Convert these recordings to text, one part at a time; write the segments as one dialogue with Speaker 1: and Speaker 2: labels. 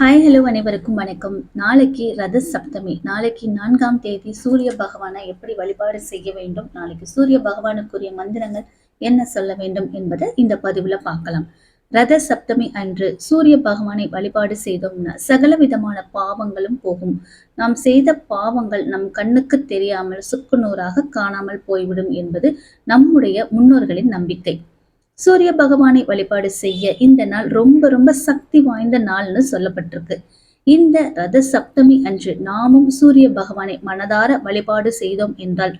Speaker 1: Hi hello அனைவருக்கும் வணக்கம். நாளைக்கு ரத சப்தமி நாளைக்கு நான்காம் தேதி சூரிய பகவானை எப்படி வழிபாடு செய்ய வேண்டும் நாளைக்கு சூரிய பகவானுக்குரிய மந்திரங்கள் என்ன சொல்ல வேண்டும் என்பதை இந்த பதிவுல பார்க்கலாம். ரத சப்தமி அன்று சூரிய பகவானை வழிபாடு செய்தோம்னா சகல விதமான பாவங்களும் போகும். நாம் செய்த பாவங்கள் நம் கண்ணுக்கு தெரியாமல் சுக்குநூறாக காணாமல் போய்விடும் என்பது நம்முடைய முன்னோர்களின் நம்பிக்கை. சூரிய பகவானை வழிபாடு செய்ய இந்த நாள் ரொம்ப ரொம்ப சக்தி வாய்ந்த நாள்னு சொல்லப்பட்டிருக்கு. இந்த ரத சப்தமி அன்று நாமும் சூரிய பகவானை மனதார வழிபாடு செய்தோம் என்றால்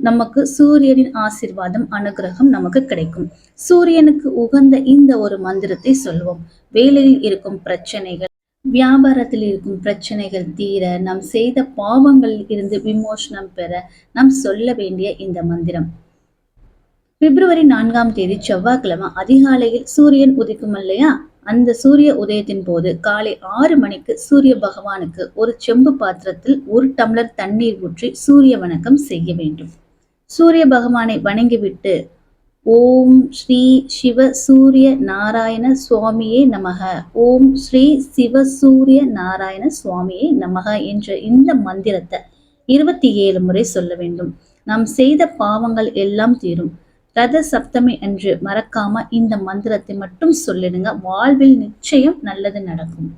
Speaker 1: நமக்கு சூரியனின் ஆசிர்வாதம் அனுகிரகம் நமக்கு கிடைக்கும். சூரியனுக்கு உகந்த இந்த ஒரு மந்திரத்தை சொல்வோம். வேலையில் இருக்கும் பிரச்சனைகள் வியாபாரத்தில் இருக்கும் பிரச்சனைகள் தீர நாம் செய்த பாவங்களில் இருந்து விமோசனம் பெற நாம் சொல்ல வேண்டிய இந்த மந்திரம். பிப்ரவரி நான்காம் தேதி செவ்வாய்க்கிழமை அதிகாலையில் சூரியன் உதிக்கும் இல்லையா? அந்த சூரிய உதயத்தின் போது காலை ஆறு மணிக்கு சூரிய பகவானுக்கு ஒரு செம்பு பாத்திரத்தில் ஒரு டம்ளர் தண்ணீர் ஊற்றி சூரிய வணக்கம் செய்ய வேண்டும். சூரிய பகவானை வணங்கிவிட்டு ஓம் ஸ்ரீ சிவ சூரிய நாராயண சுவாமியே நமக. ஓம் ஸ்ரீ சிவ சூரிய நாராயண சுவாமியே நமக என்ற இந்த மந்திரத்தை இருபத்தி ஏழு முறை சொல்ல வேண்டும். நாம் செய்த பாவங்கள் எல்லாம் தீரும். ரத சப்தமி அன்று மறக்காம இந்த மந்திரத்தை மட்டும் சொல்லிடுங்க. வாழ்வில் நிச்சயம் நல்லது நடக்கும்.